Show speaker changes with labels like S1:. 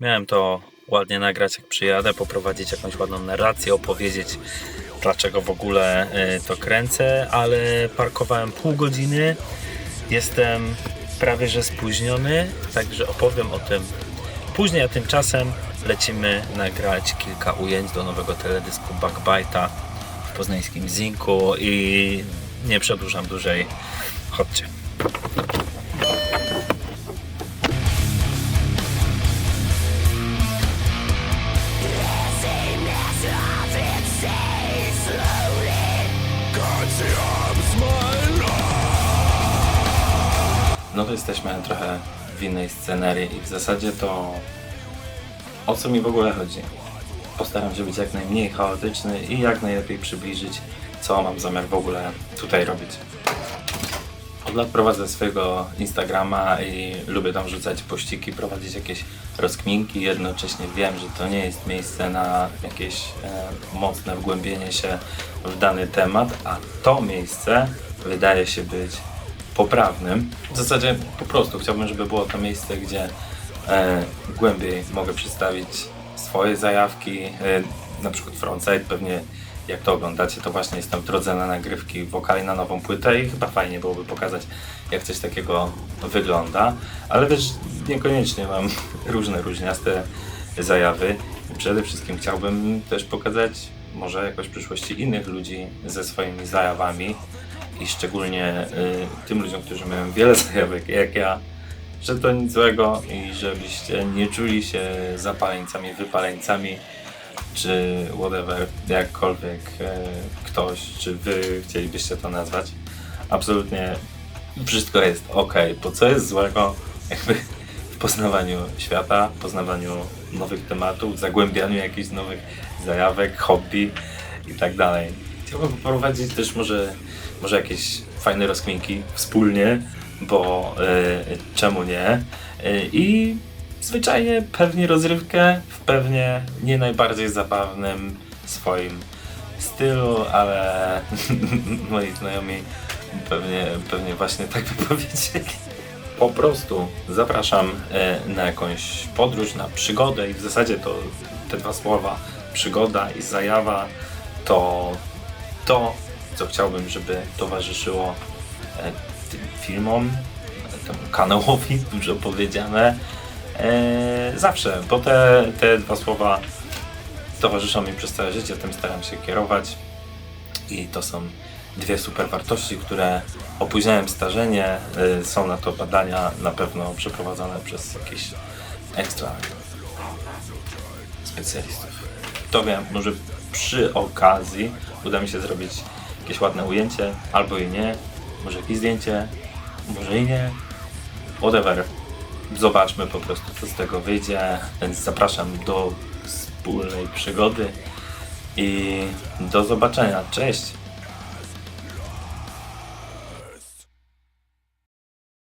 S1: Miałem to ładnie nagrać, jak przyjadę, poprowadzić jakąś ładną narrację, opowiedzieć, dlaczego w ogóle y, to kręcę, ale parkowałem pół godziny. Jestem prawie że spóźniony, także opowiem o tym później, a tymczasem lecimy nagrać kilka ujęć do nowego teledysku Backbite'a w poznańskim Zinku i nie przedłużam dłużej. Chodźcie. No to jesteśmy trochę w innej scenerii i w zasadzie to o co mi w ogóle chodzi? Postaram się być jak najmniej chaotyczny i jak najlepiej przybliżyć, co mam zamiar w ogóle tutaj robić. Od lat prowadzę swojego Instagrama i lubię tam rzucać pościki, prowadzić jakieś rozkminki. Jednocześnie wiem, że to nie jest miejsce na jakieś e, mocne wgłębienie się w dany temat, a to miejsce wydaje się być poprawnym. W zasadzie po prostu chciałbym, żeby było to miejsce, gdzie e, głębiej mogę przedstawić swoje zajawki, e, na przykład frontside, pewnie jak to oglądacie, to właśnie jestem w drodze na nagrywki wokali na nową płytę i chyba fajnie byłoby pokazać, jak coś takiego wygląda, ale też niekoniecznie mam różne, różniaste zajawy. Przede wszystkim chciałbym też pokazać może jakoś w przyszłości innych ludzi ze swoimi zajawami i szczególnie y, tym ludziom, którzy mają wiele zajawek jak ja, że to nic złego i żebyście nie czuli się zapaleńcami, wypaleńcami, czy whatever, jakkolwiek e, ktoś, czy wy chcielibyście to nazwać. Absolutnie wszystko jest ok, bo co jest złego jakby w poznawaniu świata, poznawaniu nowych tematów, zagłębianiu jakichś nowych zajawek, hobby i tak dalej. Chciałbym poprowadzić też może, może jakieś fajne rozkminki wspólnie, bo e, czemu nie? E, I zwyczajnie pewnie rozrywkę w pewnie nie najbardziej zabawnym swoim stylu, ale moi znajomi pewnie, pewnie właśnie tak by powiedzieli. Po prostu zapraszam e, na jakąś podróż, na przygodę i w zasadzie to te dwa słowa przygoda i zajawa to to, co chciałbym, żeby towarzyszyło e, tym filmom, temu kanałowi, dużo powiedziane. E, zawsze, bo te, te dwa słowa towarzyszą mi przez całe życie, tym staram się kierować i to są dwie super wartości, które opóźniają starzenie. Y, Są na to badania na pewno przeprowadzone przez jakichś ekstra specjalistów. To wiem, może przy okazji uda mi się zrobić jakieś ładne ujęcie, albo i nie, może jakieś zdjęcie, może i nie, whatever. Zobaczmy po prostu, co z tego wyjdzie, więc zapraszam do wspólnej przygody i do zobaczenia. Cześć!